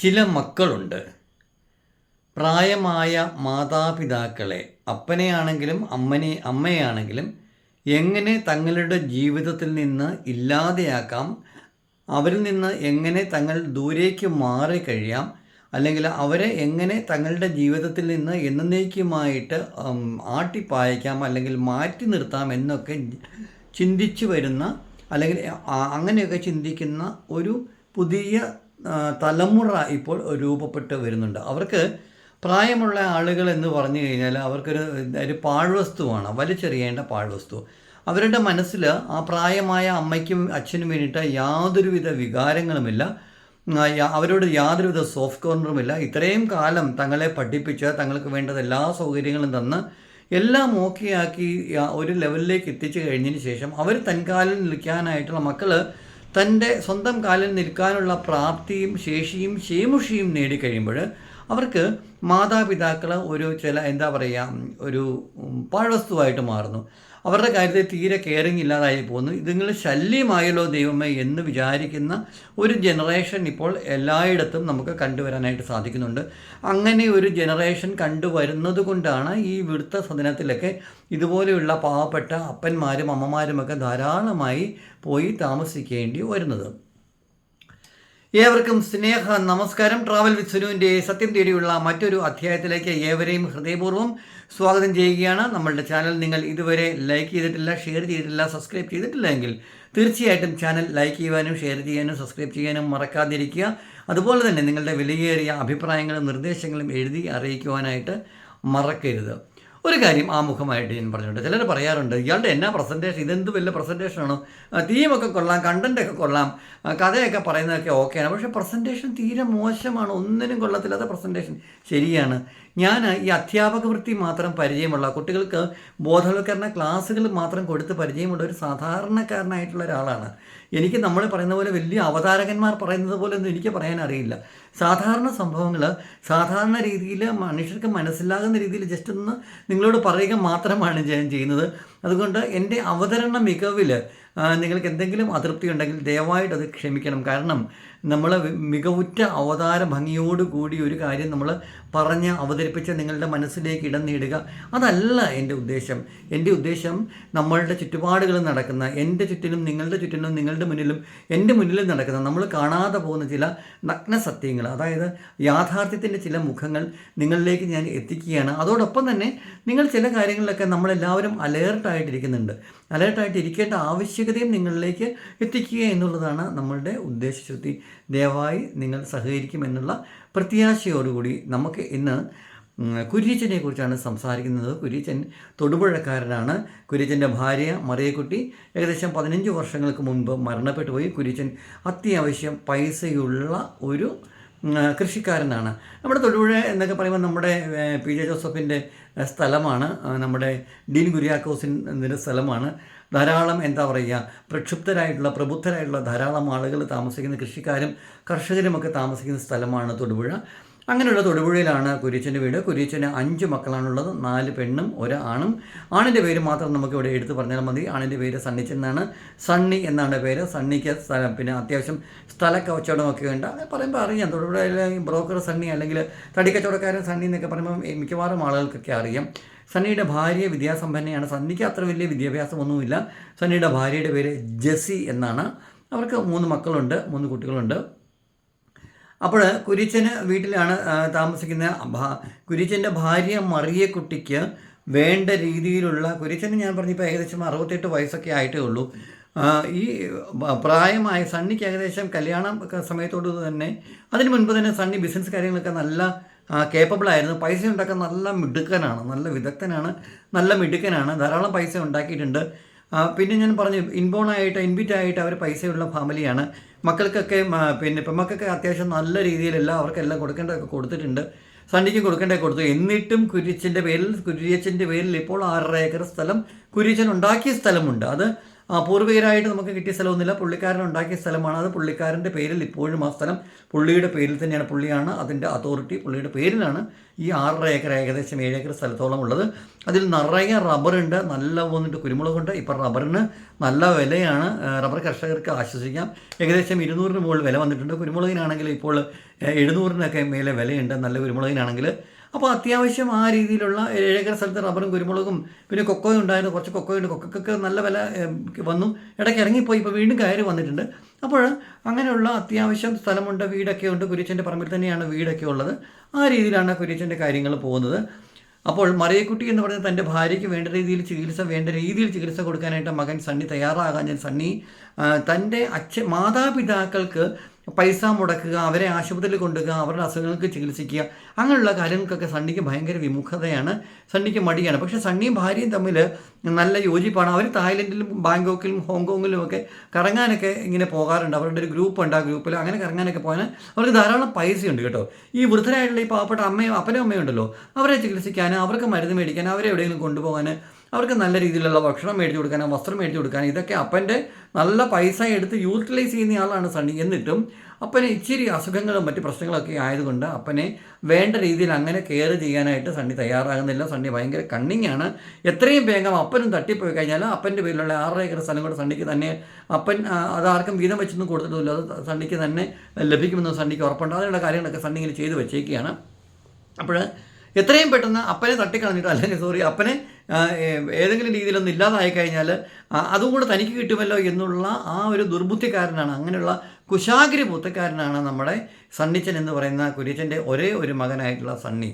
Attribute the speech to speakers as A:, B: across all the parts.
A: ചില മക്കളുണ്ട്. പ്രായമായ മാതാപിതാക്കളെ അപ്പനെയാണെങ്കിലും അമ്മനെ അമ്മയാണെങ്കിലും എങ്ങനെ തങ്ങളുടെ ജീവിതത്തിൽ നിന്ന് ഇല്ലാതെയാക്കാം അവരിൽ നിന്ന് എങ്ങനെ തങ്ങൾ ദൂരേക്ക് മാറി കഴിയാം അല്ലെങ്കിൽ അവരെ എങ്ങനെ തങ്ങളുടെ ജീവിതത്തിൽ നിന്ന് എന്നേക്കുമായിട്ട് ആട്ടിപ്പായക്കാം അല്ലെങ്കിൽ മാറ്റി നിർത്താം എന്നൊക്കെ ചിന്തിച്ചു വരുന്ന അല്ലെങ്കിൽ അങ്ങനെയൊക്കെ ചിന്തിക്കുന്ന ഒരു പുതിയ തലമുറ ഇപ്പോൾ രൂപപ്പെട്ട് വരുന്നുണ്ട്. അവർക്ക് പ്രായമുള്ള ആളുകൾ എന്ന് പറഞ്ഞു കഴിഞ്ഞാൽ അവർക്കൊരു ഒരു പാഴ്വസ്തുവാണ് വലിച്ചെറിയേണ്ട പാഴ്വസ്തു. അവരുടെ മനസ്സിൽ ആ പ്രായമായ അമ്മയ്ക്കും അച്ഛനും വേണ്ടിയിട്ട് യാതൊരുവിധ വികാരങ്ങളുമില്ല. അവരോട് യാതൊരുവിധ സോഫ്റ്റ് കോർണറുമില്ല. ഇത്രയും കാലം തങ്ങളെ പഠിപ്പിച്ച് തങ്ങൾക്ക് വേണ്ടത് എല്ലാ സൗകര്യങ്ങളും തന്ന് എല്ലാം ഓക്കെയാക്കി ഒരു ലെവലിലേക്ക് എത്തിച്ചു കഴിഞ്ഞതിന് ശേഷം അവർ തൻകാലിൽ നിൽക്കാനായിട്ടുള്ള മക്കൾ തന്റെ സ്വന്തം കാലിൽ നിൽക്കാനുള്ള പ്രാപ്തിയും ശേഷിയും ശേമുഷിയും നേടിക്കഴിയുമ്പോൾ അവർക്ക് മാതാപിതാക്കൾ ഒരു ചില എന്താ പറയുക ഒരു പാഴ്വസ്തുവായിട്ട് മാറുന്നു. അവരുടെ കാര്യത്തിൽ തീരെ കെയറിങ് ഇല്ലാതായി പോകുന്നു. ഇതിങ്ങൾ ശല്യമായല്ലോ ദൈവമേ എന്ന് വിചാരിക്കുന്ന ഒരു ജനറേഷൻ ഇപ്പോൾ എല്ലായിടത്തും നമുക്ക് കണ്ടുവരാനായിട്ട് സാധിക്കുന്നുണ്ട്. അങ്ങനെ ഒരു ജനറേഷൻ കണ്ടുവരുന്നത് കൊണ്ടാണ് ഈ വൃത്ത സദനത്തിലൊക്കെ ഇതുപോലെയുള്ള പാവപ്പെട്ട അപ്പന്മാരും അമ്മമാരുമൊക്കെ ധാരാളമായി പോയി താമസിക്കേണ്ടി വരുന്നത്. ഏവർക്കും സ്നേഹ നമസ്കാരം. ട്രാവൽ വിത്ത് സുനുവിന്റെ സത്യം തേടിയുള്ള മറ്റൊരു അധ്യായത്തിലേക്ക് ഏവരെയും ഹൃദയപൂർവം സ്വാഗതം ചെയ്യുകയാണ്. നമ്മളുടെ ചാനൽ നിങ്ങൾ ഇതുവരെ ലൈക്ക് ചെയ്തിട്ടില്ല ഷെയർ ചെയ്തിട്ടില്ല സബ്സ്ക്രൈബ് ചെയ്തിട്ടില്ല എങ്കിൽ തീർച്ചയായിട്ടും ചാനൽ ലൈക്ക് ചെയ്യുവാനും ഷെയർ ചെയ്യാനും സബ്സ്ക്രൈബ് ചെയ്യാനും മറക്കാതിരിക്കുക. അതുപോലെ തന്നെ നിങ്ങളുടെ വിലയേറിയ അഭിപ്രായങ്ങളും നിർദ്ദേശങ്ങളും എഴുതി അറിയിക്കുവാനായിട്ട് മറക്കരുത്. ഒരു കാര്യം ആമുഖമായിട്ട് ഞാൻ പറഞ്ഞിട്ടുണ്ട്. ചിലർ പറയാറുണ്ട് ഇയാളുടെ എന്നാ പ്രസന്റേഷൻ ഇതെന്ത് വലിയ പ്രസന്റേഷനാണോ തീമൊക്കെ കൊള്ളാം കണ്ടന്റൊക്കെ കൊള്ളാം കഥയൊക്കെ പറയുന്നതൊക്കെ ഓക്കെയാണ് പക്ഷേ പ്രസന്റേഷൻ തീരെ മോശമാണ്. ഒന്നിനും കൊള്ളത്തില്ലാത്ത പ്രസന്റേഷൻ ശരിയാണ്. ഞാൻ ഈ അധ്യാപക വൃത്തി മാത്രം പരിചയമുള്ള കുട്ടികൾക്ക് ബോധവൽക്കരണ ക്ലാസ്സുകൾ മാത്രം കൊടുത്ത് പരിചയമുള്ള ഒരു സാധാരണക്കാരനായിട്ടുള്ള ഒരാളാണ്. എനിക്ക് നമ്മൾ പറയുന്ന പോലെ വലിയ അവതാരകന്മാർ പറയുന്നത് പോലെ ഒന്നും എനിക്ക് പറയാൻ അറിയില്ല. സാധാരണ സംഭവങ്ങൾ സാധാരണ രീതിയിൽ മനുഷ്യർക്ക് മനസ്സിലാകുന്ന രീതിയിൽ ജസ്റ്റ് ഒന്ന് നിങ്ങളോട് പറയുക മാത്രമാണ് ഞാൻ ചെയ്യുന്നത്. അതുകൊണ്ട് എന്റെ അവതരണ മികവിൽ നിങ്ങൾക്ക് എന്തെങ്കിലും അതൃപ്തി ഉണ്ടെങ്കിൽ ദയവായിട്ട് അത് ക്ഷമിക്കണം. കാരണം നമ്മൾ മികവുറ്റ അവതാര ഭംഗിയോടുകൂടി ഒരു കാര്യം നമ്മൾ പറഞ്ഞ് അവതരിപ്പിച്ച് നിങ്ങളുടെ മനസ്സിലേക്ക് ഇടം നേടുക. അതല്ല എന്റെ ഉദ്ദേശം. എന്റെ ഉദ്ദേശം നമ്മളുടെ ചുറ്റുപാടുകളിൽ നടക്കുന്ന എന്റെ ചുറ്റിനും നിങ്ങളുടെ ചുറ്റിനും നിങ്ങളുടെ മുന്നിലും എന്റെ മുന്നിലും നടക്കുന്ന നമ്മൾ കാണാതെ പോകുന്ന ചില നഗ്ന സത്യങ്ങൾ അതായത് യാഥാർത്ഥ്യത്തിന്റെ ചില മുഖങ്ങൾ നിങ്ങളിലേക്ക് ഞാൻ എത്തിക്കുകയാണ്. അതോടൊപ്പം തന്നെ നിങ്ങൾ ചില കാര്യങ്ങളിലൊക്കെ നമ്മളെല്ലാവരും അലേർട്ടായിട്ടിരിക്കുന്നുണ്ട് അലേർട്ടായിട്ട് ഇരിക്കേണ്ട ആവശ്യകതയും നിങ്ങളിലേക്ക് എത്തിക്കുക എന്നുള്ളതാണ് നമ്മളുടെ ഉദ്ദേശശുദ്ധി ദയവായി നിങ്ങൾ സഹകരിക്കുമെന്നുള്ള പ്രത്യാശയോടുകൂടി നമുക്ക് ഇന്ന് കുര്യച്ചനെ കുറിച്ചാണ് സംസാരിക്കുന്നത്. കുര്യച്ചൻ തൊടുപുഴക്കാരനാണ്. കുര്യച്ചന്റെ ഭാര്യ മറിയക്കുട്ടി ഏകദേശം പതിനഞ്ച് വർഷങ്ങൾക്ക് മുൻപ് മരണപ്പെട്ടു പോയി. കുര്യച്ചൻ അത്യാവശ്യം പൈസയുള്ള ഒരു കൃഷിക്കാരനാണ്. നമ്മുടെ തൊടുപുഴ എന്നൊക്കെ പറയുമ്പോൾ നമ്മുടെ പി ജെ ജോസഫിന്റെ സ്ഥലമാണ്. നമ്മുടെ ഡീൻ കുര്യാക്കോസിന്റെ സ്ഥലമാണ്. ധാരാളം എന്താ പറയുക പ്രക്ഷുബ്ധരായിട്ടുള്ള പ്രബുദ്ധരായിട്ടുള്ള ധാരാളം ആളുകൾ താമസിക്കുന്ന കൃഷിക്കാരും കർഷകരുമൊക്കെ താമസിക്കുന്ന സ്ഥലമാണ് തൊടുപുഴ. അങ്ങനെയുള്ള തൊടുപുഴയിലാണ് കുര്യച്ചന്റെ വീട്. കുര്യച്ചന് അഞ്ച് മക്കളാണുള്ളത്. നാല് പെണ്ണും ഒരു ആണും. ആണിന്റെ പേര് മാത്രം നമുക്ക് ഇവിടെ എടുത്തു പറഞ്ഞാൽ മതി. ആണിന്റെ പേര് സണ്ണിച്ചൻ എന്നാണ് സണ്ണി എന്നാണ് പേര്. സണ്ണിക്ക് സ്ഥലം പിന്നെ അത്യാവശ്യം സ്ഥല കച്ചവടമൊക്കെ ഉണ്ട്. അങ്ങനെ പറയുമ്പോൾ അറിയാം. തൊടുപുഴയിലെ ബ്രോക്കർ സണ്ണി അല്ലെങ്കിൽ തടിക്കച്ചവടക്കാരൻ സണ്ണി എന്നൊക്കെ പറയുമ്പോൾ മിക്കവാറും ആളുകൾക്കൊക്കെ അറിയാം. സണ്ണിയുടെ ഭാര്യ വിദ്യാസമ്പന്നയാണ് സണ്ണിക്ക് അത്ര വലിയ വിദ്യാഭ്യാസമൊന്നുമില്ല. സണ്ണിയുടെ ഭാര്യയുടെ പേര് ജെസി എന്നാണ്. അവർക്ക് മൂന്ന് മക്കളുണ്ട് മൂന്ന് കുട്ടികളുണ്ട്. അപ്പോൾ കുരിച്ചന് വീട്ടിലാണ് താമസിക്കുന്ന കുരിച്ചന്റെ ഭാര്യ മറിയക്കുട്ടിക്ക് വേണ്ട രീതിയിലുള്ള കുരിച്ചന് ഞാൻ പറഞ്ഞിപ്പോൾ ഏകദേശം അറുപത്തെട്ട് വയസ്സൊക്കെ ആയിട്ടേ ഉള്ളൂ. ഈ പ്രായമായ സണ്ണിക്ക് ഏകദേശം കല്യാണം സമയത്തോട് തന്നെ അതിന് മുൻപ് തന്നെ സണ്ണി ബിസിനസ് കാര്യങ്ങളൊക്കെ നല്ല കേപ്പബിൾ ആയിരുന്നു. പൈസ ഉണ്ടാക്കാൻ നല്ല മിടുക്കനാണ്. നല്ല വിദഗ്ധനാണ്. നല്ല മിടുക്കനാണ്. ധാരാളം പൈസ ഉണ്ടാക്കിയിട്ടുണ്ട്. പിന്നെ ഞാൻ പറഞ്ഞു ഇൻബോൺ ആയിട്ട് ഇൻബിറ്റ് ആയിട്ട് അവർ പൈസയുള്ള ഫാമിലിയാണ് മക്കൾക്കൊക്കെ പിന്നെ പെമ്മക്കൊക്കെ അത്യാവശ്യം നല്ല രീതിയിലെല്ലാം അവർക്കെല്ലാം കൊടുക്കേണ്ടതൊക്കെ കൊടുത്തിട്ടുണ്ട്. സണ്ണിക്ക് കൊടുക്കേണ്ടത് കൊടുത്തു. എന്നിട്ടും കുര്യച്ചന്റെ പേരിൽ കുര്യച്ചന്റെ പേരിൽ ഇപ്പോൾ ആറര ഏക്കർ സ്ഥലം കുര്യച്ചൻ ഉണ്ടാക്കിയ സ്ഥലമുണ്ട്. അത് പൂർവികരായിട്ട് നമുക്ക് കിട്ടിയ സ്ഥലമൊന്നുമില്ല. പുള്ളിക്കാരൻ ഉണ്ടാക്കിയ സ്ഥലമാണ് അത്. പുള്ളിക്കാരന്റെ പേരിൽ ഇപ്പോഴും ആ സ്ഥലം പുള്ളിയുടെ പേരിൽ തന്നെയാണ്. പുള്ളിയാണ് അതിന്റെ അതോറിറ്റി പുള്ളിയുടെ പേരിലാണ് ഈ ആറര ഏക്കർ ഏകദേശം ഏഴ് ഏക്കർ സ്ഥലത്തോളം ഉള്ളത്. അതിൽ നിറയെ റബ്ബറുണ്ട്. നല്ല വന്നിട്ട് കുരുമുളകുണ്ട്. ഇപ്പോൾ റബ്ബറിന് നല്ല വിലയാണ്. റബ്ബർ കർഷകർക്ക് ആശ്വസിക്കാം. ഏകദേശം ഇരുന്നൂറിന് മുകളിൽ വില വന്നിട്ടുണ്ട്. കുരുമുളകിനാണെങ്കിൽ ഇപ്പോൾ എഴുന്നൂറിനൊക്കെ മേലെ വിലയുണ്ട്. നല്ല കുരുമുളകിനാണെങ്കിൽ അപ്പോൾ അത്യാവശ്യം ആ രീതിയിലുള്ള ഏഴേക്കർ സ്ഥലത്ത് റബ്ബറും കുരുമുളകും പിന്നെ കൊക്കോയും ഉണ്ടായിരുന്നു. കുറച്ച് കൊക്കോയുണ്ട് കൊക്കൊക്കെ നല്ല വില വന്നു. ഇടയ്ക്ക് ഇറങ്ങിപ്പോയി. ഇപ്പോൾ വീണ്ടും കയറി വന്നിട്ടുണ്ട്. അപ്പോൾ അങ്ങനെയുള്ള അത്യാവശ്യം സ്ഥലമുണ്ട് വീടൊക്കെ ഉണ്ട്. കുരിച്ചന്റെ പറമ്പിൽ തന്നെയാണ് വീടൊക്കെ ഉള്ളത്. ആ രീതിയിലാണ് കുരിച്ചന്റെ കാര്യങ്ങൾ പോകുന്നത്. അപ്പോൾ മറിയക്കുട്ടി എന്ന് പറഞ്ഞാൽ തന്റെ ഭാര്യയ്ക്ക് വേണ്ട രീതിയിൽ ചികിത്സ വേണ്ട രീതിയിൽ ചികിത്സ കൊടുക്കാനായിട്ട് മകൻ സണ്ണി തയ്യാറാകാൻ സണ്ണി തന്റെ അച്ഛ മാതാപിതാക്കൾക്ക് പൈസ മുടക്കുക അവരെ ആശുപത്രിയിൽ കൊണ്ടുപോകുക അവരുടെ അസുഖങ്ങൾക്ക് ചികിത്സിക്കുക അങ്ങനെയുള്ള കാര്യങ്ങൾക്കൊക്കെ സണ്ണിക്ക് ഭയങ്കര വിമുഖതയാണ് സണ്ണിക്ക് മടിയാണ്. പക്ഷേ സണ്ണിയും ഭാര്യയും തമ്മിൽ നല്ല യോജിപ്പാണ്. അവർ തായ്ലൻഡിലും ബാങ്കോക്കിലും ഹോങ്കോങ്ങിലും ഒക്കെ കറങ്ങാനൊക്കെ ഇങ്ങനെ പോകാറുണ്ട്. അവരുടെ ഒരു ഗ്രൂപ്പ് ഉണ്ട് ആ ഗ്രൂപ്പിൽ അങ്ങനെ കറങ്ങാനൊക്കെ പോകാൻ അവർക്ക് ധാരാളം പൈസയുണ്ട് കേട്ടോ. ഈ വൃദ്ധരായിട്ടുള്ള ഈ പാവപ്പെട്ട അമ്മയും അപ്പനും അമ്മയും ഉണ്ടല്ലോ. അവരെ ചികിത്സിക്കാൻ അവർക്ക് മരുന്ന് മേടിക്കാൻ അവരെ എവിടെയെങ്കിലും കൊണ്ടുപോകാൻ അവർക്ക് നല്ല രീതിയിലുള്ള ഭക്ഷണം മേടിച്ചു കൊടുക്കാൻ വസ്ത്രം മേടിച്ചു കൊടുക്കാൻ ഇതൊക്കെ അപ്പന്റെ നല്ല പൈസ എടുത്ത് യൂട്ടിലൈസ് ചെയ്യുന്ന ആളാണ് സണ്ണി. എന്നിട്ടും അപ്പന് ഇച്ചിരി അസുഖങ്ങളും മറ്റ് പ്രശ്നങ്ങളൊക്കെ ആയതുകൊണ്ട് അപ്പനെ വേണ്ട രീതിയിൽ അങ്ങനെ കെയർ ചെയ്യാനായിട്ട് സണ്ണി തയ്യാറാകുന്നില്ല. സണ്ണി ഭയങ്കര കണ്ണിങ്ങാണ് എത്രയും വേഗം അപ്പനും തട്ടിപ്പോയി കഴിഞ്ഞാൽ അപ്പന്റെ പേരിലുള്ള ആറര ഏക്കർ സ്ഥലം കൂടെ സണ്ണിക്ക് തന്നെ അപ്പൻ അത് ആർക്കും വീതം വെച്ചൊന്നും കൊടുത്തിട്ടില്ല. അത് സണ്ണിക്ക് തന്നെ ലഭിക്കുമെന്ന് സണ്ണിക്ക് ഉറപ്പുണ്ട്. അതിനുള്ള കാര്യങ്ങളൊക്കെ സണ്ണി ഇങ്ങനെ ചെയ്തു വെച്ചേക്കുകയാണ്. അപ്പോൾ എത്രയും പെട്ടെന്ന് അപ്പനെ തട്ടിക്കളഞ്ഞിട്ട് അല്ലെങ്കിൽ സോറി അപ്പനെ ഏതെങ്കിലും രീതിയിലൊന്നും ഇല്ലാതായി കഴിഞ്ഞാൽ അതും കൂടെ തനിക്ക് കിട്ടുമല്ലോ എന്നുള്ള ആ ഒരു ദുർബുദ്ധിക്കാരനാണ് അങ്ങനെയുള്ള കുശാഗ്രി ബുദ്ധക്കാരനാണ് നമ്മുടെ സണ്ണിച്ചൻ എന്ന് പറയുന്ന കുര്യച്ചന്റെ ഒരേ ഒരു മകനായിട്ടുള്ള സണ്ണി.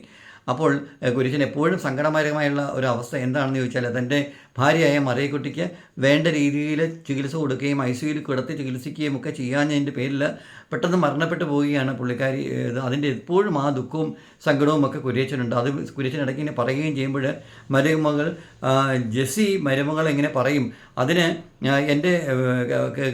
A: അപ്പോൾ കുരിശൻ എപ്പോഴും സങ്കടമാരകമായുള്ള ഒരു അവസ്ഥ എന്താണെന്ന് ചോദിച്ചാൽ തന്റെ ഭാര്യയായ മറിയക്കുട്ടിക്ക് വേണ്ട രീതിയിൽ ചികിത്സ കൊടുക്കുകയും ഐ സിയിൽ കിടത്തി ചികിത്സിക്കുകയും ഒക്കെ ചെയ്യാഞ്ഞതിന്റെ പേരിൽ പെട്ടെന്ന് മരണപ്പെട്ടു പോവുകയാണ് പുള്ളിക്കാരി. അതിന്റെ എപ്പോഴും ആ ദുഃഖവും സങ്കടവും ഒക്കെ കുരിയച്ചനുണ്ട്. അത് കുര്യച്ചൻ ഇടയ്ക്ക് ഇങ്ങനെ പറയുകയും ചെയ്യുമ്പോൾ മരുമകൾ ജെസ്സി മരുമകൾ ഇങ്ങനെ പറയും. അതിന് എന്റെ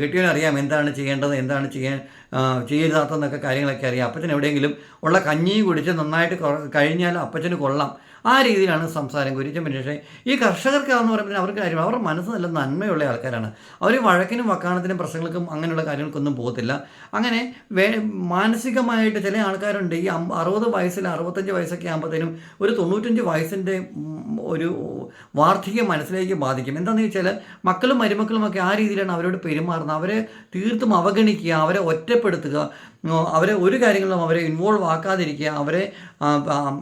A: കെട്ടിയവനറിയാം എന്താണ് ചെയ്യേണ്ടത് എന്താണ് ചെയ്യാൻ ആ, ചെയ്യരുതാത്തതെന്നൊക്കെ കാര്യങ്ങളൊക്കെ അറിയാം. അപ്പച്ചൻ എവിടെയെങ്കിലും ഉള്ള കഞ്ഞി കുടിച്ച് നന്നായിട്ട് കഴിഞ്ഞാൽ അപ്പച്ചന് കൊള്ളാം. ആ രീതിയിലാണ് സംസാരം. കുരിച്ചൻ പക്ഷേ ഈ കർഷകർക്കാന്ന് പറയുമ്പോൾ അവർക്ക് കാര്യം അവരുടെ മനസ്സ് നല്ല നന്മയുള്ള ആൾക്കാരാണ്. അവർ വഴക്കിനും വക്കാണത്തിനും പ്രശ്നങ്ങൾക്കും അങ്ങനെയുള്ള കാര്യങ്ങൾക്കൊന്നും പോകത്തില്ല. അങ്ങനെ വേ മാനസികമായിട്ട് ചില ആൾക്കാരുണ്ട്. ഈ അറുപത് വയസ്സിൽ അറുപത്തഞ്ച് വയസ്സൊക്കെ ആകുമ്പോഴത്തേനും ഒരു തൊണ്ണൂറ്റഞ്ച് വയസ്സിന്റെ ഒരു വാർദ്ധക്യം മനസ്സിലേക്ക് ബാധിക്കും. എന്താണെന്ന് വെച്ചാൽ മക്കളും മരുമക്കളും ഒക്കെ ആ രീതിയിലാണ് അവരോട് പെരുമാറുന്നത്. അവരെ തീർത്തും അവഗണിക്കുക അവരെ ഒറ്റപ്പെടുത്തുക അവരെ ഒരു കാര്യങ്ങളിലും അവരെ ഇൻവോൾവ് ആക്കാതിരിക്കുക അവരെ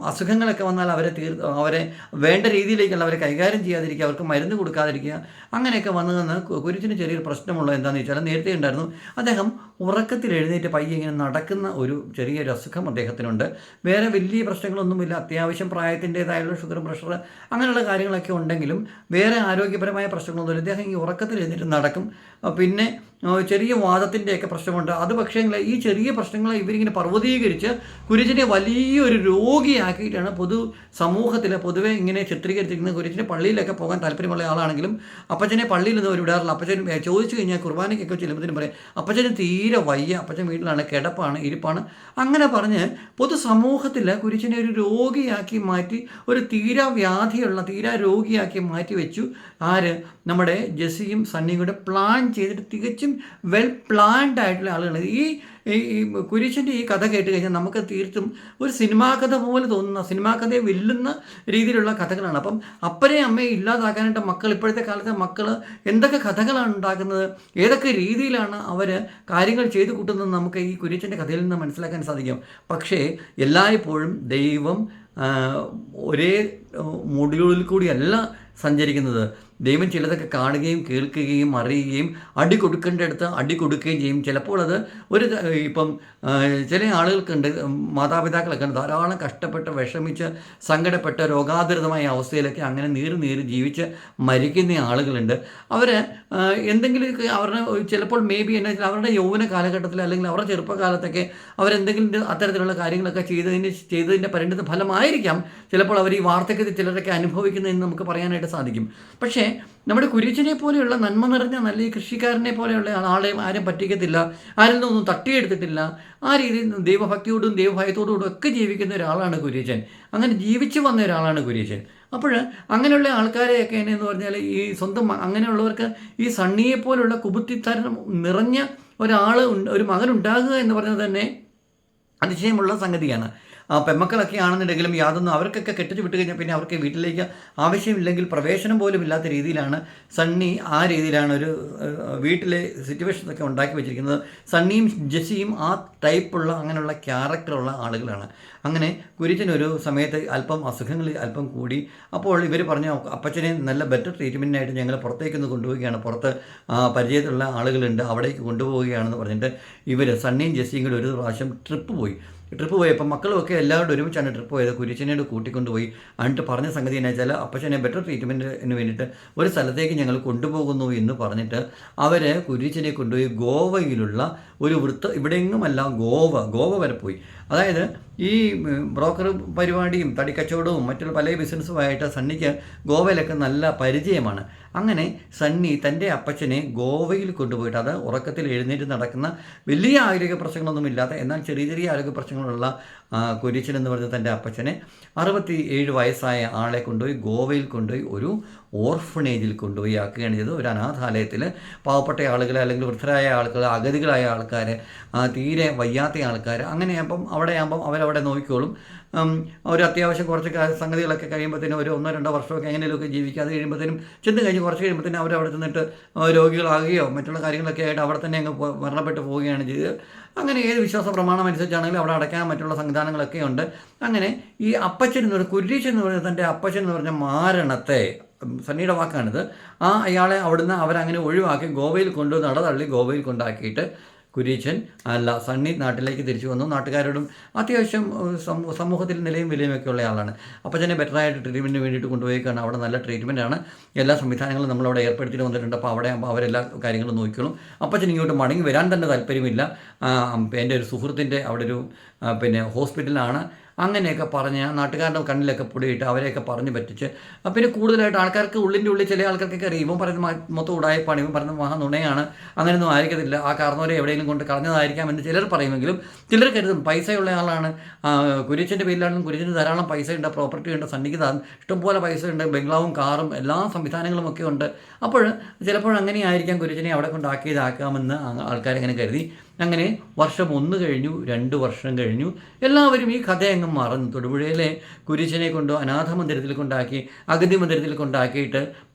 A: അസുഖങ്ങളൊക്കെ വന്നാൽ അവരെ തീർ അവരെ വേണ്ട രീതിയിലേക്കുള്ള അവരെ കൈകാര്യം ചെയ്യാതിരിക്കുക അവർക്ക് മരുന്ന് കൊടുക്കാതിരിക്കുക അങ്ങനെയൊക്കെ വന്നു നിന്ന് കുരിച്ചിന് ചെറിയൊരു പ്രശ്നമുള്ളത് എന്താണെന്ന് വെച്ചാൽ നേരത്തെ ഉണ്ടായിരുന്നു. അദ്ദേഹം ഉറക്കത്തിൽ എഴുന്നേറ്റ് പയ്യെ ഇങ്ങനെ നടക്കുന്ന ഒരു ചെറിയൊരു അസുഖം അദ്ദേഹത്തിനുണ്ട്. വേറെ വലിയ പ്രശ്നങ്ങളൊന്നുമില്ല. അത്യാവശ്യം പ്രായത്തിന്റെതായുള്ള ഷുഗർ പ്രഷർ അങ്ങനെയുള്ള കാര്യങ്ങളൊക്കെ ഉണ്ടെങ്കിലും വേറെ ആരോഗ്യപരമായ പ്രശ്നങ്ങളൊന്നുമില്ല. അദ്ദേഹം ഈ ഉറക്കത്തിൽ എഴുന്നേറ്റ് നടക്കും പിന്നെ ചെറിയ വാദത്തിന്റെയൊക്കെ പ്രശ്നമുണ്ട്. അത് പക്ഷേ ഈ ചെറിയ പ്രശ്നങ്ങളെ ഇവരിങ്ങനെ പർവതീകരിച്ച് കുരിച്ചിനെ വലിയൊരു രോഗിയാക്കിയിട്ടാണ് പൊതു സമൂഹത്തിൽ പൊതുവെ ഇങ്ങനെ ചിത്രീകരിച്ചിരിക്കുന്നത്. കുരിച്ചിനെ പള്ളിയിലൊക്കെ പോകാൻ താല്പര്യമുള്ള ആളാണെങ്കിലും അപ്പച്ചനെ പള്ളിയിൽ നിന്ന് ഒരു വിടാറില്ല. അപ്പച്ചൻ ചോദിച്ചു കഴിഞ്ഞാൽ കുർബാനയ്ക്കൊക്കെ ചെല്ലുമ്പോഴത്തേനും പറയും അപ്പച്ചന് തീരെ വയ്യ. അപ്പച്ചൻ വീട്ടിലാണ് കിടപ്പാണ് ഇരിപ്പാണ്. അങ്ങനെ പറഞ്ഞ് പൊതു സമൂഹത്തിൽ കുരിച്ചിനെ ഒരു രോഗിയാക്കി മാറ്റി ഒരു തീരാ വ്യാധിയുള്ള തീരാ രോഗിയാക്കി മാറ്റി വെച്ചു. ആര്? നമ്മുടെ ജെസ്സിയും സണ്ണിയും കൂടെ പ്ലാൻ ചെയ്തിട്ട് തികച്ചും വെൽ പ്ലാൻഡ് ആയിട്ടുള്ള ആളുകൾ ഈ ഈ ഈ കുരിശിന്റെ ഈ കഥ കേട്ട് കഴിഞ്ഞാൽ നമുക്ക് തീർത്തും ഒരു സിനിമാ കഥ പോലെ തോന്നുന്ന സിനിമാ കഥയെ വില്ലുന്ന രീതിയിലുള്ള കഥകളാണ്. അപ്പം അപ്പനെ അമ്മയെ ഇല്ലാതാക്കാനായിട്ട് മക്കൾ ഇപ്പോഴത്തെ കാലത്തെ മക്കൾ എന്തൊക്കെ കഥകളാണ് ഉണ്ടാക്കുന്നത്? ഏതൊക്കെ രീതിയിലാണ് അവർ കാര്യങ്ങൾ ചെയ്തു കൂട്ടുന്നത് നമുക്ക് ഈ കുരിശിന്റെ കഥയിൽ നിന്ന് മനസ്സിലാക്കാൻ സാധിക്കും. പക്ഷേ എല്ലായ്പ്പോഴും ദൈവം ഒരേ മൊഡ്യൂളിൽ കൂടിയല്ല സഞ്ചരിക്കുന്നത്. ദൈവം ചിലതൊക്കെ കാണുകയും കേൾക്കുകയും അറിയുകയും അടി കൊടുക്കേണ്ടടുത്ത് അടി കൊടുക്കുകയും ചെയ്യും. ചിലപ്പോൾ അത് ഒരു ഇപ്പം ചില ആളുകൾക്കുണ്ട് മാതാപിതാക്കളൊക്കെ ഉണ്ട്. ധാരാളം കഷ്ടപ്പെട്ട് വിഷമിച്ച് സങ്കടപ്പെട്ട രോഗാതുരിതമായ അവസ്ഥയിലൊക്കെ അങ്ങനെ നീറി നീറി ജീവിച്ച് മരിക്കുന്ന ആളുകളുണ്ട്. അവർ എന്തെങ്കിലുമൊക്കെ അവരുടെ ചിലപ്പോൾ മേ ബി എന്നാ അവരുടെ യൗവന കാലഘട്ടത്തിൽ അല്ലെങ്കിൽ അവരുടെ ചെറുപ്പകാലത്തൊക്കെ അവരെന്തെങ്കിലും അത്തരത്തിലുള്ള കാര്യങ്ങളൊക്കെ ചെയ്തതിന് ചെയ്തതിന്റെ പരിണിത ഫലമായിരിക്കാം ചിലപ്പോൾ അവർ ഈ വാർദ്ധക്യത്തിൽ ചിലരൊക്കെ അനുഭവിക്കുന്നതെന്ന് നമുക്ക് പറയാനായിട്ട് സാധിക്കും. പക്ഷേ നമ്മുടെ കുരിച്ചനെ പോലെയുള്ള നന്മ നിറഞ്ഞ നല്ല ഈ കൃഷിക്കാരനെ പോലെയുള്ള ആളെയും ആരും പറ്റിക്കത്തില്ല. ആരിൽ നിന്നൊന്നും തട്ടിയെടുത്തിട്ടില്ല. ആ രീതിയിൽ ദൈവഭക്തിയോടും ദൈവഭയത്തോടും ഒക്കെ ജീവിക്കുന്ന ഒരാളാണ് കുരിച്ചൻ അങ്ങനെ ജീവിച്ചു വന്ന ഒരാളാണ് കുരിച്ചൻ അപ്പോൾ അങ്ങനെയുള്ള ആൾക്കാരെയൊക്കെ എന്നു പറഞ്ഞാൽ ഈ സ്വന്തം അങ്ങനെയുള്ളവർക്ക് ഈ സണ്ണിയെ പോലുള്ള കുബുത്തിത്തരം നിറഞ്ഞ ഒരാൾ ഒരു മകൻ ഉണ്ടാകുക എന്ന് പറഞ്ഞാൽ തന്നെ അതിശയമുള്ള സംഗതിയാണ്. പെമ്മക്കളൊക്കെ ആണെന്നുണ്ടെങ്കിലും യാതൊന്നും അവർക്കൊക്കെ കെട്ടിച്ച് വിട്ട് കഴിഞ്ഞാൽ പിന്നെ അവർക്ക് വീട്ടിലേക്ക് ആവശ്യമില്ലെങ്കിൽ പ്രവേശനം പോലും ഇല്ലാത്ത രീതിയിലാണ് സണ്ണി ആ രീതിയിലാണ് ഒരു വീട്ടിലെ സിറ്റുവേഷൻസൊക്കെ ഉണ്ടാക്കി വെച്ചിരിക്കുന്നത്. സണ്ണിയും ജെസ്സിയും ആ ടൈപ്പുള്ള അങ്ങനെയുള്ള ക്യാരക്ടറുള്ള ആളുകളാണ്. അങ്ങനെ കുരിച്ചനൊരു സമയത്ത് അല്പം അസുഖങ്ങൾ അല്പം കൂടി അപ്പോൾ ഇവർ പറഞ്ഞ അപ്പച്ചനെ നല്ല ബെറ്റർ ട്രീറ്റ്മെന്റിനായിട്ട് ഞങ്ങൾ പുറത്തേക്കൊന്ന് കൊണ്ടുപോവുകയാണ്. പുറത്ത് പരിചയത്തിലുള്ള ആളുകളുണ്ട്. അവിടേക്ക് കൊണ്ടുപോവുകയാണെന്ന് പറഞ്ഞിട്ട് ഇവർ സണ്ണിയും ജെസ്സിയും കൂടി ഒരു പ്രാവശ്യം ട്രിപ്പ് പോയി. ട്രിപ്പ് പോയപ്പോൾ മക്കളൊക്കെ എല്ലാവരും ഒരുമിച്ചാണ് ട്രിപ്പ് പോയത്. കുരിച്ചനോട് കൂട്ടിക്കൊണ്ടുപോയി. എന്നിട്ട് പറഞ്ഞ സംഗതി എന്നു വെച്ചാൽ അപ്പച്ചനെ ബെറ്റർ ട്രീറ്റ്മെന്റിന് വേണ്ടിയിട്ട് ഒരു സ്ഥലത്തേക്ക് ഞങ്ങൾ കൊണ്ടുപോകുന്നു എന്ന് പറഞ്ഞിട്ട് അവർ കുരിച്ചനെ കൊണ്ടുപോയി ഗോവയിലുള്ള ഒരു വൃത്ത ഇവിടെയെങ്ങുമല്ല ഗോവ ഗോവ വരെ പോയി. അതായത് ഈ ബ്രോക്കർ പരിപാടിയും തടിക്കച്ചവടവും മറ്റുള്ള പല ബിസിനസ്സുമായിട്ട് സണ്ണിക്ക് ഗോവയിലൊക്കെ നല്ല പരിചയമാണ്. അങ്ങനെ സണ്ണി തന്റെ അപ്പച്ചനെ ഗോവയിൽ കൊണ്ടുപോയിട്ട് അത് ഉറക്കത്തിൽ എഴുന്നേറ്റ് നടക്കുന്ന വലിയ ആരോഗ്യ പ്രശ്നങ്ങളൊന്നും ഇല്ലാത്ത എന്നാൽ ചെറിയ ചെറിയ ആരോഗ്യ പ്രശ്നങ്ങളുള്ള കുരിച്ചൻ എന്ന് പറഞ്ഞ തന്റെ അപ്പച്ചനെ അറുപത്തി ഏഴ് വയസ്സായ ആളെ കൊണ്ടുപോയി ഗോവയിൽ കൊണ്ടുപോയി ഒരു ഓർഫണേജിൽ കൊണ്ടുപോയി ആക്കുകയാണ് ചെയ്തത്. ഒരു അനാഥാലയത്തിൽ പാവപ്പെട്ട ആളുകളെ അല്ലെങ്കിൽ വൃദ്ധരായ ആളുകൾ അഗതികളായ ആൾക്കാർ തീരെ വയ്യാത്ത ആൾക്കാർ അങ്ങനെ ആകുമ്പം അവിടെ ആകുമ്പം അവരവിടെ നോക്കിക്കോളും. ഒരു അത്യാവശ്യം കുറച്ച് സംഗതികളൊക്കെ കഴിയുമ്പോഴത്തേനും ഒരു ഒന്നോ രണ്ടോ വർഷമൊക്കെ എങ്ങനെയൊക്കെ ജീവിക്കാതെ കഴിയുമ്പോഴത്തേനും ചെന്ന് കഴിഞ്ഞ് കുറച്ച് കഴിയുമ്പോഴത്തേനും അവരവിടെ ചെന്നിട്ട് രോഗികളാകുകയോ മറ്റുള്ള കാര്യങ്ങളൊക്കെ ആയിട്ട് അവിടെ തന്നെ അങ്ങ് മരണപ്പെട്ടു പോവുകയാണ് ചെയ്തത്. അങ്ങനെ ഏത് വിശ്വാസ പ്രമാണം അനുസരിച്ചാണെങ്കിലും അവിടെ അടയ്ക്കാൻ മറ്റുള്ള സംവിധാനങ്ങളൊക്കെ ഉണ്ട്. അങ്ങനെ ഈ അപ്പച്ചൻ എന്ന് പറഞ്ഞ കുരീശൻ എന്ന് പറഞ്ഞ തന്റെ അപ്പച്ചൻ എന്ന് പറഞ്ഞ മാരണത്തെ സണ്ണിയുടെ വാക്കാണിത്. ആ അയാളെ അവിടുന്ന് അവരങ്ങനെ ഒഴിവാക്കി ഗോവയിൽ കൊണ്ടു നടതള്ളി ഗോവയിൽ കൊണ്ടാക്കിയിട്ട് കുരീച്ചൻ അല്ല സണ്ണി നാട്ടിലേക്ക് തിരിച്ചു വന്നു. നാട്ടുകാരോടും അത്യാവശ്യം സമൂഹത്തിൽ നിലയും വിലയും ഒക്കെ ഉള്ള ആളാണ്. അപ്പോൾ തന്നെ ബെറ്ററായിട്ട് ട്രീറ്റ്മെന്റിന് വേണ്ടിയിട്ട് കൊണ്ടുപോയിക്കാണ്. അവിടെ നല്ല ട്രീറ്റ്മെന്റ് ആണ്. എല്ലാ സംവിധാനങ്ങളും നമ്മളവിടെ ഏർപ്പെടുത്തിയിട്ട് വന്നിട്ടുണ്ട്. അപ്പോൾ അവിടെ അവരെല്ലാ കാര്യങ്ങളും നോക്കിക്കോളും. അപ്പച്ചൻ ഇങ്ങോട്ട് മടങ്ങി വരാൻ തന്നെ താല്പര്യമില്ല. എന്റെ ഒരു സുഹൃത്തിന്റെ അവിടെ ഒരു പിന്നെ ഹോസ്പിറ്റലാണ് അങ്ങനെയൊക്കെ പറഞ്ഞ് നാട്ടുകാരുടെ കണ്ണിലൊക്കെ പൊടിയിട്ട് അവരെയൊക്കെ പറഞ്ഞ് പറ്റിച്ച്. പിന്നെ കൂടുതലായിട്ട് ആൾക്കാർക്ക് ഉള്ളിന്റെ ഉള്ളിൽ ചില ആൾക്കാർക്കൊക്കെ അറിയും. ഇവൻ പറയുന്നത് മൊത്തം ഉടായ്പാണ് ഇവൻ പറയുന്നത് മഹാ നുണയാണ്. അങ്ങനെയൊന്നും ആയിരിക്കത്തില്ല. ആ കാരണവരെ എവിടെയെങ്കിലും കൊണ്ട് കളഞ്ഞതായിരിക്കാം എന്ന് ചിലർ പറയുമെങ്കിലും ചിലർ കരുതും. പൈസയുള്ള ആളാണ്. കുരിച്ചിന്റെ പേരിലാണെങ്കിലും കുരിച്ചന് ധാരാളം പൈസ ഉണ്ട് പ്രോപ്പർട്ടി ഉണ്ട് സണ്ണിക്ക് ഇഷ്ടംപോലെ പൈസ ഉണ്ട് ബംഗ്ലാവും കാറും എല്ലാ സംവിധാനങ്ങളും ഒക്കെ ഉണ്ട്. അപ്പോൾ ചിലപ്പോൾ അങ്ങനെയായിരിക്കാം അവിടെ കൊണ്ടാക്കിയതാക്കാമെന്ന് ആൾക്കാരെങ്ങനെ കരുതി. അങ്ങനെ വർഷം ഒന്ന് കഴിഞ്ഞു രണ്ട് വർഷം കഴിഞ്ഞു. എല്ലാവരും ഈ കഥ അങ്ങ് മറന്നു. തൊടുപുഴയിലെ കുരിശനെ കൊണ്ടോ അനാഥ മന്ദിരത്തിൽ കൊണ്ടാക്കി അഗതി മന്ദിരത്തിൽ കൊണ്ടാക്കിയിട്ട്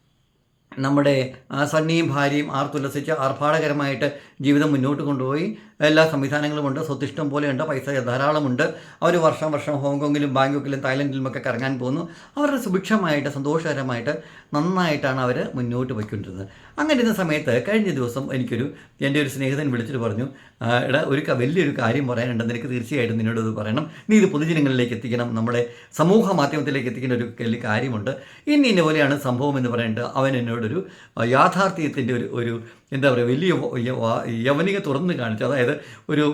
A: നമ്മുടെ സണ്ണിയും ഭാര്യയും ആർത്തുല്ലസിച്ച് ആർഭാടകരമായിട്ട് ജീവിതം മുന്നോട്ട് കൊണ്ടുപോയി. എല്ലാ സംവിധാനങ്ങളുമുണ്ട് സ്വത്തിഷ്ടം പോലെയുണ്ട് പൈസ ധാരാളമുണ്ട്. അവർ വർഷം വർഷം ഹോങ്കോങ്ങിലും ബാങ്കോക്കിലും തായ്ലൻഡിലും ഒക്കെ കറങ്ങാൻ പോകുന്നു. അവരുടെ സുഭിക്ഷമായിട്ട് സന്തോഷകരമായിട്ട് നന്നായിട്ടാണ് അവർ മുന്നോട്ട് പോയിക്കൊണ്ടിരുന്നത്. അങ്ങനെ ഇരുന്ന സമയത്ത് കഴിഞ്ഞ ദിവസം എനിക്കൊരു എന്റെ ഒരു സ്നേഹിതൻ വിളിച്ചിട്ട് പറഞ്ഞു "ആ, എടാ ഒരു വലിയൊരു കാര്യം പറയാനുണ്ട്. നിനക്ക് തീർച്ചയായിട്ടും നിന്നോട് ഇത് പറയണം. നീ ഇത് പൊതുജനങ്ങളിലേക്ക് എത്തിക്കണം. നമ്മുടെ സമൂഹ മാധ്യമത്തിലേക്ക് എത്തിക്കേണ്ട ഒരു വലിയ കാര്യമുണ്ട്. ഇനി ഇന്ന പോലെയാണ് സംഭവം എന്ന് പറയുന്നത് അവൻ എന്നോടൊരു യാഥാർത്ഥ്യത്തിന്റെ ഒരു ഒരു എന്താ പറയുക വലിയ യവനിക തുറന്ന് കാണിച്ചു. അതായത് ഒരു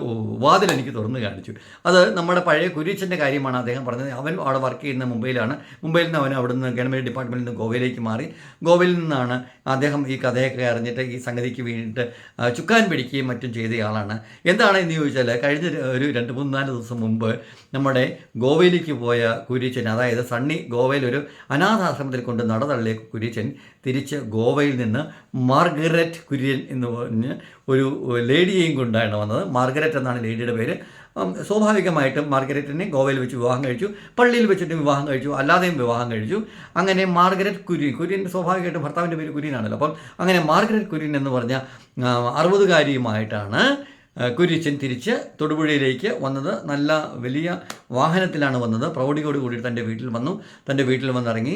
A: വാതിൽ എനിക്ക് തുറന്ന് കാണിച്ചു. അത് നമ്മുടെ പഴയ കുരീച്ചന്റെ കാര്യമാണ് അദ്ദേഹം പറഞ്ഞത്. അവൻ അവിടെ വർക്ക് ചെയ്യുന്ന മുംബൈയിലാണ്. മുംബൈയിൽ നിന്ന് അവൻ അവിടുന്ന് ഗവൺമെന്റ് ഡിപ്പാർട്ട്മെന്റിൽ നിന്ന് ഗോവയിലേക്ക് മാറി. ഗോവയിൽ നിന്നാണ് അദ്ദേഹം ഈ കഥയൊക്കെ അറിഞ്ഞിട്ട് ഈ സംഗതിക്ക് വേണ്ടിയിട്ട് ചുക്കാൻ പിടിക്കുകയും മറ്റും ചെയ്തയാളാണ് എന്താണ് എന്ന് ചോദിച്ചാൽ കഴിഞ്ഞ ഒരു രണ്ട് മൂന്ന് നാല് ദിവസം മുമ്പ് നമ്മുടെ ഗോവയിലേക്ക് പോയ കുരീച്ചൻ അതായത് സണ്ണി ഗോവയിൽ ഒരു അനാഥാശ്രമത്തിൽ കൊണ്ട് നടതള്ളിയ കുരീച്ചൻ തിരിച്ച് ഗോവയിൽ നിന്ന് മാർഗരറ്റ് കുര്യൻ എന്ന് പറഞ്ഞ് ഒരു ലേഡിയെയും കൊണ്ടാണ് വന്നത്. മാർഗരറ്റ് എന്നാണ് ലേഡിയുടെ പേര്. സ്വാഭാവികമായിട്ടും മാർഗരറ്റിനെ ഗോവയിൽ വെച്ച് വിവാഹം കഴിച്ചു. പള്ളിയിൽ വെച്ചിട്ട് വിവാഹം കഴിച്ചു. അല്ലാതെയും വിവാഹം കഴിച്ചു. അങ്ങനെ മാർഗരറ്റ് കുര്യൻ കുര്യൻ സ്വാഭാവികമായിട്ടും ഭർത്താവിന്റെ പേര് കുര്യനാണല്ലോ. അപ്പം അങ്ങനെ മാർഗരറ്റ് കുര്യൻ എന്ന് പറഞ്ഞ അറുപതുകാരിയുമായിട്ടാണ് ആ, കുര്യച്ചൻ തിരിച്ച് തൊടുപുഴയിലേക്ക് വന്നത് നല്ല വലിയ വാഹനത്തിലാണ് വന്നത്. പ്രൗഢിയോട് കൂടി തന്റെ വീട്ടിൽ വന്നു. തന്റെ വീട്ടിൽ വന്നിറങ്ങി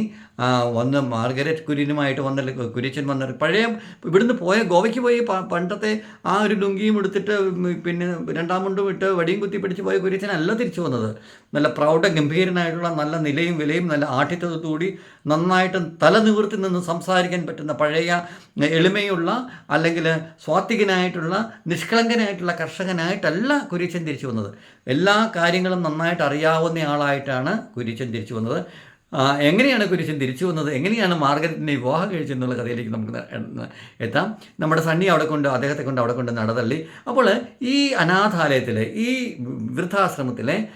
A: വന്ന് മാർഗരറ്റ് കുര്യനുമായിട്ട് വന്ന കുരിച്ചൻ വന്ന പഴയ ഇവിടുന്ന് പോയ ഗോവയ്ക്ക് പോയി പണ്ടത്തെ ആ ഒരു ലുങ്കിയും എടുത്തിട്ട് പിന്നെ രണ്ടാം മുണ്ടും ഇട്ട് വടിയും കുത്തി പിടിച്ച് പോയ കുരിച്ചനല്ല തിരിച്ചു വന്നത്. നല്ല പ്രൗഢ ഗംഭീരനായിട്ടുള്ള നല്ല നിലയും വിലയും നല്ല ആഠ്യത്വത്തോടുകൂടി നന്നായിട്ട് തല നിവർത്തി നിന്ന് സംസാരിക്കാൻ പറ്റുന്ന പഴയ എളിമയുള്ള അല്ലെങ്കിൽ സ്വാത്വികനായിട്ടുള്ള നിഷ്കളങ്കനായിട്ടുള്ള കർഷകനായിട്ടല്ല കുര്യച്ചൻ തിരിച്ചു വന്നത്. എല്ലാ കാര്യങ്ങളും നന്നായിട്ട് അറിയാവുന്ന ആളായിട്ടാണ് കുര്യച്ചൻ തിരിച്ചു വന്നത്. എങ്ങനെയാണ് കുരിശൻ തിരിച്ചു വന്നത്? എങ്ങനെയാണ് മാർഗരറ്റിനെ വിവാഹം കഴിച്ചെന്നുള്ള കഥയിലേക്ക് നമുക്ക് എത്താം. നമ്മുടെ സണ്ണി അവിടെ കൊണ്ട് അദ്ദേഹത്തെ കൊണ്ട് അവിടെ കൊണ്ട് നടതള്ളി. അപ്പോൾ ഈ അനാഥാലയത്തിലെ ഈ വൃദ്ധാശ്രമത്തിലെ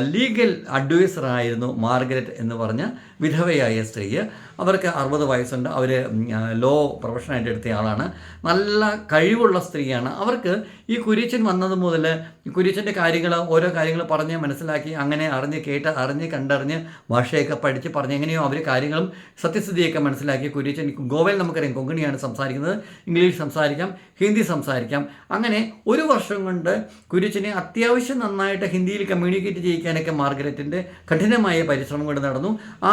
A: ലീഗൽ അഡ്വൈസറായിരുന്നു മാർഗരറ്റ് എന്ന് പറഞ്ഞ വിധവയായ സ്ത്രീ അവർക്ക് അറുപത് വയസ്സുണ്ട്. അവർ ലോ പ്രൊഫഷനായിട്ട് എടുത്ത ആളാണ്. നല്ല കഴിവുള്ള സ്ത്രീയാണ്. അവർക്ക് ഈ കുരിച്ചൻ വന്നത് മുതൽ കുരിച്ചന്റെ കാര്യങ്ങൾ ഓരോ കാര്യങ്ങൾ പറഞ്ഞ് മനസ്സിലാക്കി അങ്ങനെ അറിഞ്ഞ് കേട്ട് അറിഞ്ഞ് കണ്ടറിഞ്ഞ് ഭാഷയൊക്കെ പഠിച്ച് പറഞ്ഞ് എങ്ങനെയോ അവർ കാര്യങ്ങളും സത്യസ്ഥിതിയൊക്കെ മനസ്സിലാക്കി കുരിച്ചൻ ഗോവയിൽ നമുക്കറിയാം കൊങ്കണിയാണ് സംസാരിക്കുന്നത്. ഇംഗ്ലീഷ് സംസാരിക്കാം ഹിന്ദി സംസാരിക്കാം. അങ്ങനെ ഒരു വർഷം കൊണ്ട് കുരിച്ചനെ അത്യാവശ്യം നന്നായിട്ട് ഹിന്ദിയിൽ കമ്മ്യൂണിക്കേറ്റ് ചെയ്യിക്കാനൊക്കെ മാർഗരറ്റിന്റെ കഠിനമായ പരിശ്രമം കൊണ്ട് നടന്നു. ആ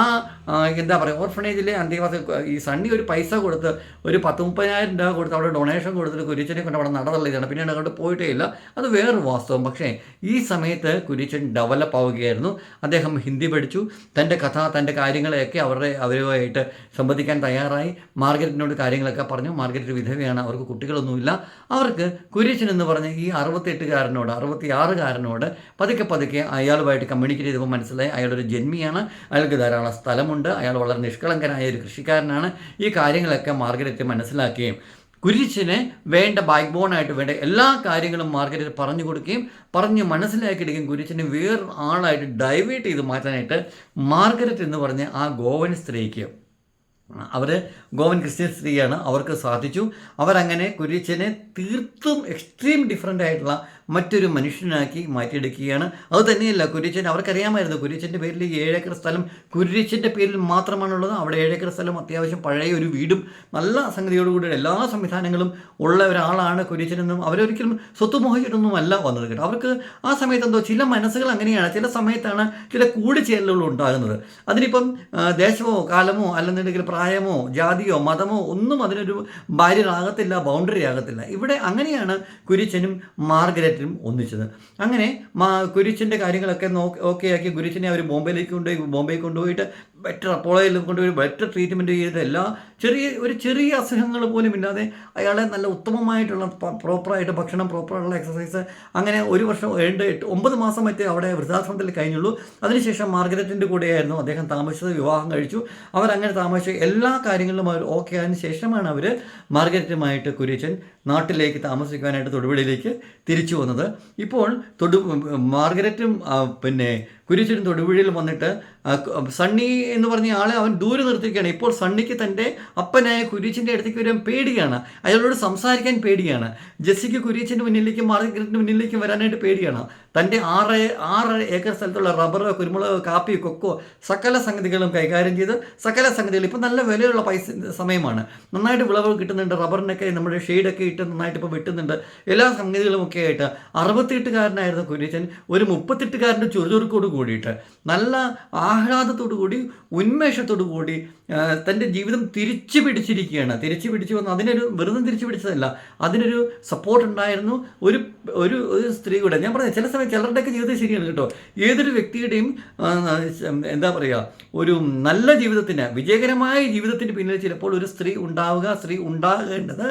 A: എന്താ പറയുക ഓർഫണേജിലെ അന്തേവാസി ഈ സണ്ണി ഒരു പൈസ കൊടുത്ത് ഒരു പത്ത് മുപ്പതിനായിരം രൂപ കൊടുത്ത് അവിടെ ഡൊണേഷൻ കൊടുത്തിട്ട് കുരിച്ചനെ കൊണ്ട് അവിടെ നടതള്ളിയതാണ് പിന്നീട് അങ്ങോട്ട് പോയിട്ടേ ഇല്ല അത് വേറൊരു വാസ്തവം. പക്ഷേ ഈ സമയത്ത് കുരിച്ചൻ ഡെവലപ്പ് ആവുകയായിരുന്നു. അദ്ദേഹം ഹിന്ദി പഠിച്ചു. തന്റെ കഥ തന്റെ കാര്യങ്ങളെയൊക്കെ അവരുടെ അവരുമായിട്ട് സംബന്ധിക്കാൻ തയ്യാറായി. മാർഗരറ്റിനോട് കാര്യങ്ങളൊക്കെ പറഞ്ഞു. മാർഗരറ്റ് വിധവയാണ്. അവർക്ക് കുട്ടികളൊന്നുമില്ല. അവർക്ക് കുരിച്ചൻ എന്ന് പറഞ്ഞ ഈ അറുപത്തെട്ടുകാരനോട് അറുപത്തിയാറുകാരനോട് പതുക്കെ പതുക്കെ അയാളുമായിട്ട് കമ്മ്യൂണിക്കേറ്റ് ചെയ്തപ്പോൾ മനസ്സിലായി. അയാളൊരു ജന്മിയാണ്. അയാൾക്ക് ധാരാളം സ്ഥലമുണ്ട്. അയാൾ വളരെ നിഷ്കളങ്കനായ ഒരു കൃഷിക്കാരനാണ്. ഈ കാര്യങ്ങളൊക്കെ മാർഗരറ്റ് മനസ്സിലാക്കുകയും കുരിശിന് വേണ്ട ബാക്ക് ബോണായിട്ട് വേണ്ട എല്ലാ കാര്യങ്ങളും മാർഗരറ്റ് പറഞ്ഞു കൊടുക്കുകയും പറഞ്ഞ് മനസ്സിലാക്കിയെടുക്കുകയും കുരിശിനെ വേറെ ആളായിട്ട് ഡൈവേർട്ട് ചെയ്ത് മാറ്റാനായിട്ട് മാർഗരറ്റ് എന്ന് പറഞ്ഞ ആ ഗോവൻ സ്ത്രീക്ക്. അവർ ഗോവൻ ക്രിസ്ത്യൻ സ്ത്രീയാണ്. അവർക്ക് സാധിച്ചു. അവരങ്ങനെ കുരിശിനെ തീർത്തും എക്സ്ട്രീം ഡിഫറെന്റ് ആയിട്ടുള്ള മറ്റൊരു മനുഷ്യനാക്കി മാറ്റിയെടുക്കുകയാണ്. അത് തന്നെയല്ല കുരിച്ചൻ അവർക്കറിയാമായിരുന്നു കുരിച്ചന്റെ പേരിൽ ഏഴേക്കർ സ്ഥലം കുരിച്ചന്റെ പേരിൽ മാത്രമാണുള്ളത്. അവിടെ ഏഴേക്കർ സ്ഥലം അത്യാവശ്യം പഴയ ഒരു വീടും നല്ല സംഗതിയോടുകൂടി എല്ലാ സംവിധാനങ്ങളും ഉള്ള ഒരാളാണ് കുരിച്ചനെന്നും അവരൊരിക്കലും സ്വത്ത് മോഹിച്ചിട്ടൊന്നും അല്ല വന്നത് കേട്ടോ. അവർക്ക് ആ സമയത്ത് എന്തോ ചില മനസ്സുകൾ അങ്ങനെയാണ് ചില സമയത്താണ് ചില കൂടിച്ചേരലുകൾ ഉണ്ടാകുന്നത്. അതിനിപ്പം ദേശമോ കാലമോ അല്ലെന്നുണ്ടെങ്കിൽ പ്രായമോ ജാതിയോ മതമോ ഒന്നും അതിനൊരു ബാര്യരാകത്തില്ല ബൗണ്ടറി ആകത്തില്ല ഇവിടെ അങ്ങനെയാണ് കുരിച്ചനും മാർഗരറ്റും ഒന്നിച്ചത്. അങ്ങനെ മാ കുരിച്ചിന്റെ കാര്യങ്ങളൊക്കെ നോക്കി ഓക്കെ ആക്കി കുരിച്ചിനെ അവർ ബോംബെയിലേക്ക് കൊണ്ടുപോയി ബോംബെയിൽ കൊണ്ടുപോയിട്ട് ബെറ്റർ അപ്പോളയിൽ കൊണ്ടുപോയി ബെറ്റർ ട്രീറ്റ്മെന്റ് ചെയ്ത് എല്ലാ ചെറിയ ഒരു ചെറിയ അസുഖങ്ങൾ പോലും ഇല്ലാതെ അയാളെ നല്ല ഉത്തമമായിട്ടുള്ള പ്രോപ്പറായിട്ട് ഭക്ഷണം പ്രോപ്പറായിട്ടുള്ള എക്സസൈസ് അങ്ങനെ ഒരു വർഷം ഏഴ് എട്ട് ഒമ്പത് മാസം മറ്റേ അവിടെ വൃദ്ധാശ്രമത്തിൽ കഴിഞ്ഞുള്ളൂ. അതിനുശേഷം മാർഗരറ്റിന്റെ കൂടെയായിരുന്നു. അദ്ദേഹം താമസിച്ചത് വിവാഹം കഴിച്ചു. അവരങ്ങനെ താമസിച്ച എല്ലാ കാര്യങ്ങളിലും അവർ ഓക്കെ ആയതിനു ശേഷമാണ് അവർ മാർഗരറ്റുമായിട്ട് കുര്യച്ചൻ നാട്ടിലേക്ക് താമസിക്കാനായിട്ട് തൊടുപുഴയിലേക്ക് തിരിച്ചു വന്നത്. ഇപ്പോൾ തൊടു മാർഗരറ്റും പിന്നെ കുരിശനും തൊടുപുഴയിൽ വന്നിട്ട് സണ്ണി എന്ന് പറഞ്ഞ ആളെ അവൻ ദൂരെ നിർത്തിക്കുകയാണ് ഇപ്പോൾ സണ്ണിക്ക് തന്റെ അപ്പനായ കുരിച്ചിന്റെ അടുത്തേക്ക് വരാൻ പേടിയാണ്. അയാളോട് സംസാരിക്കാൻ പേടിയാണ്. ജെസ്സിക്ക് കുരിച്ചിന്റെ മുന്നിലേക്കും മാർഗരറ്റിന്റെ മുന്നിലേക്കും വരാനായിട്ട് പേടിയാണ്. തന്റെ ആറ് ആറ് ഏക്കർ സ്ഥലത്തുള്ള റബ്ബർ കുരുമുളക് കാപ്പി കൊക്കോ സകല സംഗതികളും കൈകാര്യം ചെയ്ത് സകല സംഗതികൾ ഇപ്പം നല്ല വിലയുള്ള പൈസ സമയമാണ്. നന്നായിട്ട് വിളവ് കിട്ടുന്നുണ്ട് റബ്ബറിനൊക്കെ നമ്മുടെ ഷെയ്ഡൊക്കെ ഇട്ട് നന്നായിട്ട് ഇപ്പോൾ വെട്ടുന്നുണ്ട്. എല്ലാ സംഗതികളും ഒക്കെ ആയിട്ട് അറുപത്തെട്ടുകാരനായിരുന്നു കുര്യച്ചൻ ഒരു മുപ്പത്തെട്ടുകാരന്റെ ചുറുചുറുക്കോട് കൂടിയിട്ട്. നല്ല ആഹ്ലാദത്തോടു കൂടി ഉന്മേഷത്തോടു കൂടി തന്റെ ജീവിതം തിരിച്ചു പിടിച്ചിരിക്കുകയാണ്. തിരിച്ചു പിടിച്ചു വന്ന്. അതിനൊരു വെറുതെ തിരിച്ചു പിടിച്ചതല്ല. അതിനൊരു സപ്പോർട്ട് ഉണ്ടായിരുന്നു. ഒരു ഒരു ഒരു സ്ത്രീ കൂടെ. ഞാൻ പറഞ്ഞത് ചില സമയം ചിലരുടെയൊക്കെ ജീവിതം ശരിയാണ് കേട്ടോ. ഏതൊരു വ്യക്തിയുടെയും എന്താ പറയുക ഒരു നല്ല ജീവിതത്തിന് വിജയകരമായ ജീവിതത്തിന് പിന്നിൽ ചിലപ്പോൾ ഒരു സ്ത്രീ ഉണ്ടാവുക സ്ത്രീ ഉണ്ടാകേണ്ടത്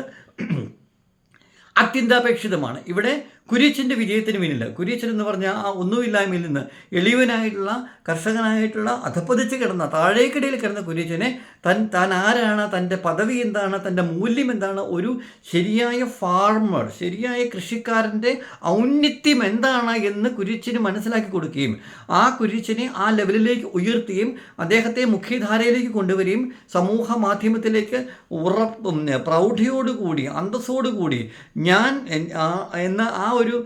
A: അത്യന്താപേക്ഷിതമാണ്. ഇവിടെ കുര്യച്ചന്റെ വിജയത്തിന് പിന്നിൽ കുര്യച്ചൻ എന്ന് പറഞ്ഞാൽ ആ ഒന്നുമില്ലായ്മയിൽ നിന്ന് എളിയവനായിട്ടുള്ള കർഷകനായിട്ടുള്ള അധപ്പതിച്ച് കിടന്ന താഴേക്കിടയിൽ കിടന്ന കുര്യച്ചനെ തൻ താൻ ആരാണ് തന്റെ പദവി എന്താണ് തന്റെ മൂല്യം എന്താണ് ഒരു ശരിയായ ഫാർമർ ശരിയായ കൃഷിക്കാരന്റെ ഔന്നിത്യം എന്താണ് എന്ന് കുര്യച്ചന് മനസ്സിലാക്കി കൊടുക്കുകയും ആ കുര്യച്ചനെ ആ ലെവലിലേക്ക് ഉയർത്തുകയും അദ്ദേഹത്തെ മുഖ്യധാരയിലേക്ക് കൊണ്ടുവരികയും സമൂഹ മാധ്യമത്തിലേക്ക് ഉറപ്പും പ്രൗഢിയോടുകൂടി അന്തസ്സോടുകൂടി ഞാൻ എന്ന ആ ഒരു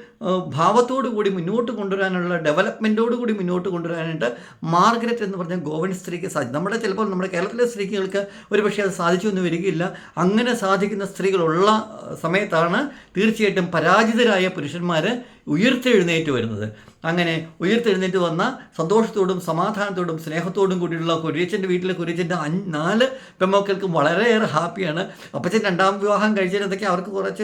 A: ഭാവത്തോടു കൂടി മുന്നോട്ട് കൊണ്ടുവരാനുള്ള ഡെവലപ്മെന്റോടു കൂടി മുന്നോട്ട് കൊണ്ടുവരാനായിട്ട് മാർഗരറ്റ് എന്ന് പറഞ്ഞ ഗോവൻ സ്ത്രീക്ക് സാധിച്ചു നമ്മുടെ ചിലപ്പോൾ നമ്മുടെ കേരളത്തിലെ സ്ത്രീകൾക്ക് ഒരു പക്ഷേ അത് സാധിച്ചു എന്ന് വരികയില്ല. അങ്ങനെ സാധിക്കുന്ന സ്ത്രീകളുള്ള സമയത്താണ് തീർച്ചയായിട്ടും പരാജിതരായ പുരുഷന്മാർ ഉയർത്തെഴുന്നേറ്റ് വരുന്നത്. അങ്ങനെ ഉയർത്തെഴുന്നേറ്റ് വന്ന സന്തോഷത്തോടും സമാധാനത്തോടും സ്നേഹത്തോടും കൂടിയുള്ള കുര്യച്ചന്റെ വീട്ടിലെ കുര്യച്ചന്റെ അഞ്ച് നാല് പെമ്മക്കൾക്കും വളരെയേറെ ഹാപ്പിയാണ്. അപ്പച്ചൻ രണ്ടാം വിവാഹം കഴിച്ചതൊക്കെ അവർക്ക് കുറച്ച്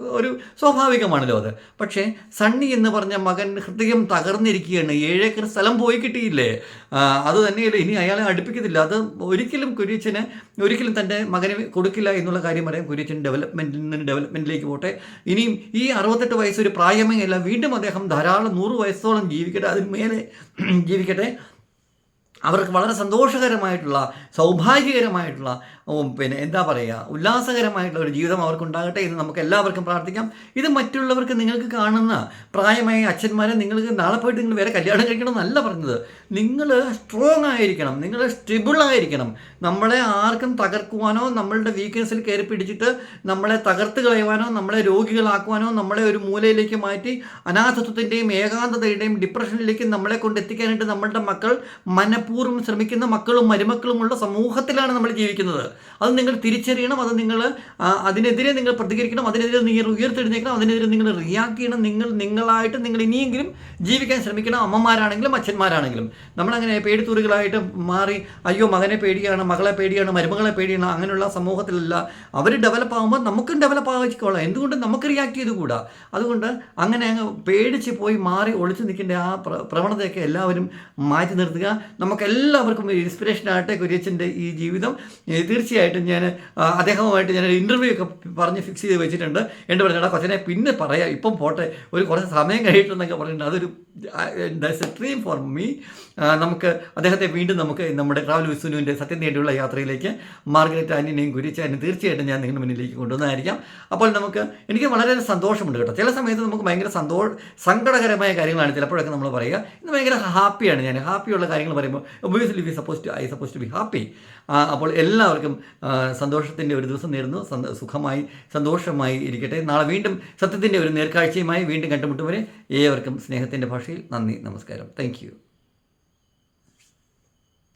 A: ഒരു സ്വാഭാവികമാണല്ലോ അത്. പക്ഷേ സണ്ണി എന്ന് പറഞ്ഞ മകൻ ഹൃദയം തകർന്നിരിക്കുകയാണ്. ഏഴേക്കർ സ്ഥലം പോയി കിട്ടിയില്ലേ? അത് തന്നെയല്ല ഇനി അയാളെ അടുപ്പിക്കത്തില്ല. അത് ഒരിക്കലും കുര്യച്ചന് ഒരിക്കലും തന്റെ മകന് കൊടുക്കില്ല എന്നുള്ള കാര്യം പറയാം കുര്യച്ചൻ ഡെവലപ്മെന്റിൽ നിന്ന് ഡെവലപ്മെന്റിലേക്ക് പോട്ടെ. ഇനിയും ഈ അറുപത്തെട്ട് വയസ്സ് ഒരു പ്രായമേ അല്ല. വീണ്ടും അദ്ദേഹം ധാരാളം നൂറ് വയസ്സോളം ജീവിക്കട്ടെ. അതിന് മേലെ ജീവിക്കട്ടെ. അവർക്ക് വളരെ സന്തോഷകരമായിട്ടുള്ള സൗഭാഗ്യകരമായിട്ടുള്ള പിന്നെ എന്താ പറയുക ഉല്ലാസകരമായിട്ടുള്ള ഒരു ജീവിതം അവർക്കുണ്ടാകട്ടെ എന്ന് നമുക്ക് എല്ലാവർക്കും പ്രാർത്ഥിക്കാം. ഇത് മറ്റുള്ളവർക്ക് നിങ്ങൾക്ക് കാണുന്ന പ്രായമായ അച്ഛന്മാരെ നിങ്ങൾക്ക് നാളെ പോയിട്ട് നിങ്ങൾ വേറെ കല്യാണം കഴിക്കണം എന്നല്ല പറഞ്ഞത്. നിങ്ങൾ സ്ട്രോങ് ആയിരിക്കണം നിങ്ങൾ സ്റ്റെബിൾ ആയിരിക്കണം. നമ്മളെ ആർക്കും തകർക്കുവാനോ നമ്മളുടെ വീക്ക്നെസ്സിൽ കയറി പിടിച്ചിട്ട് നമ്മളെ തകർത്ത് കളയുവാനോ നമ്മളെ രോഗികളാക്കുവാനോ നമ്മളെ ഒരു മൂലയിലേക്ക് മാറ്റി അനാഥത്വത്തിന്റെയും ഏകാന്തതയുടെയും ഡിപ്രഷനിലേക്ക് നമ്മളെ കൊണ്ട് എത്തിക്കാനായിട്ട് നമ്മളുടെ മക്കൾ മനഃപൂർവം ശ്രമിക്കുന്ന മക്കളും മരുമക്കളുമുള്ള സമൂഹത്തിലാണ് നമ്മൾ ജീവിക്കുന്നത്. അത് നിങ്ങൾ തിരിച്ചറിയണം അത് നിങ്ങൾ അതിനെതിരെ നിങ്ങൾ പ്രതികരിക്കണം അതിനെതിരെ നിങ്ങൾ ഉയർത്തെഴുന്നേക്കണം അതിനെതിരെ നിങ്ങൾ റിയാക്ട് ചെയ്യണം നിങ്ങൾ നിങ്ങളായിട്ട് നിങ്ങൾ ഇനിയെങ്കിലും ജീവിക്കാൻ ശ്രമിക്കണം അമ്മമാരാണെങ്കിലും അച്ഛന്മാരാണെങ്കിലും. നമ്മളങ്ങനെ പേടിത്തൂറുകളായിട്ട് മാറി അയ്യോ മകനെ പേടിയാണ് മകളെ പേടിയാണ് മരുമകളെ പേടിയാണ് അങ്ങനെയുള്ള സമൂഹത്തിലല്ല. അവർ ഡെവലപ്പ് ആകുമ്പോൾ നമുക്കും ഡെവലപ്പ് ആവശ്യമുള്ള എന്തുകൊണ്ട് നമുക്ക് റിയാക്ട് ചെയ്തുകൂടാ അതുകൊണ്ട് അങ്ങനെ അങ്ങ് പേടിച്ച് പോയി മാറി ഒളിച്ചു നിൽക്കേണ്ട ആ പ്ര- പ്രവണതയൊക്കെ എല്ലാവരും മാറ്റി നിർത്തുക. നമുക്കെല്ലാവർക്കും ഇൻസ്പിറേഷൻ ആകട്ടെ കുര്യച്ചന്റെ ഈ ജീവിതം. ഏ, തീർച്ചയായിട്ടും ഞാൻ അദ്ദേഹവുമായിട്ട് ഞാൻ ഇന്റർവ്യൂ ഒക്കെ പറഞ്ഞ് ഫിക്സ് ചെയ്ത് വെച്ചിട്ടുണ്ട്. എന്റെ പറഞ്ഞാൽ കൊച്ചനെ പിന്നെ പറയാം. ഇപ്പം പോട്ടെ. ഒരു കുറച്ച് സമയം കഴിയിട്ടുണ്ടെന്നൊക്കെ പറഞ്ഞിട്ടുണ്ട്. അതൊരു that's a dream for me നമുക്ക് അദ്ദേഹത്തെ വീണ്ടും നമുക്ക് നമ്മുടെ ട്രാവൽ വിസുനുവിന്റെ സത്യം നേടിയുള്ള യാത്രയിലേക്ക് മാർഗരറ്റ് ആന്റിനെയും കുരിച്ചാനും തീർച്ചയായിട്ടും ഞാൻ നിങ്ങളുടെ മുന്നിലേക്ക് കൊണ്ടുവന്നതായിരിക്കാം. അപ്പോൾ നമുക്ക് എനിക്ക് വളരെ സന്തോഷമുണ്ട് കേട്ടോ. ചില സമയത്ത് നമുക്ക് ഭയങ്കര സന്തോഷ സങ്കടകരമായ കാര്യങ്ങളാണ് ചിലപ്പോഴൊക്കെ നമ്മൾ പറയുക. ഇന്ന് ഭയങ്കര ഹാപ്പിയാണ് ഞാൻ. ഹാപ്പിയുള്ള കാര്യങ്ങൾ പറയുമ്പോൾ obviously we suppose to I suppose to be happy അപ്പോൾ എല്ലാവർക്കും സന്തോഷത്തിന്റെ ഒരു ദിവസം നേരുന്നു. സുഖമായി സന്തോഷമായി ഇരിക്കട്ടെ. നാളെ വീണ്ടും സത്യത്തിന്റെ ഒരു നേർക്കാഴ്ചയുമായി വീണ്ടും കണ്ടുമുട്ടും വരെ ഏവർക്കും സ്നേഹത്തിന്റെ ഭാഷയിൽ നന്ദി നമസ്കാരം. താങ്ക്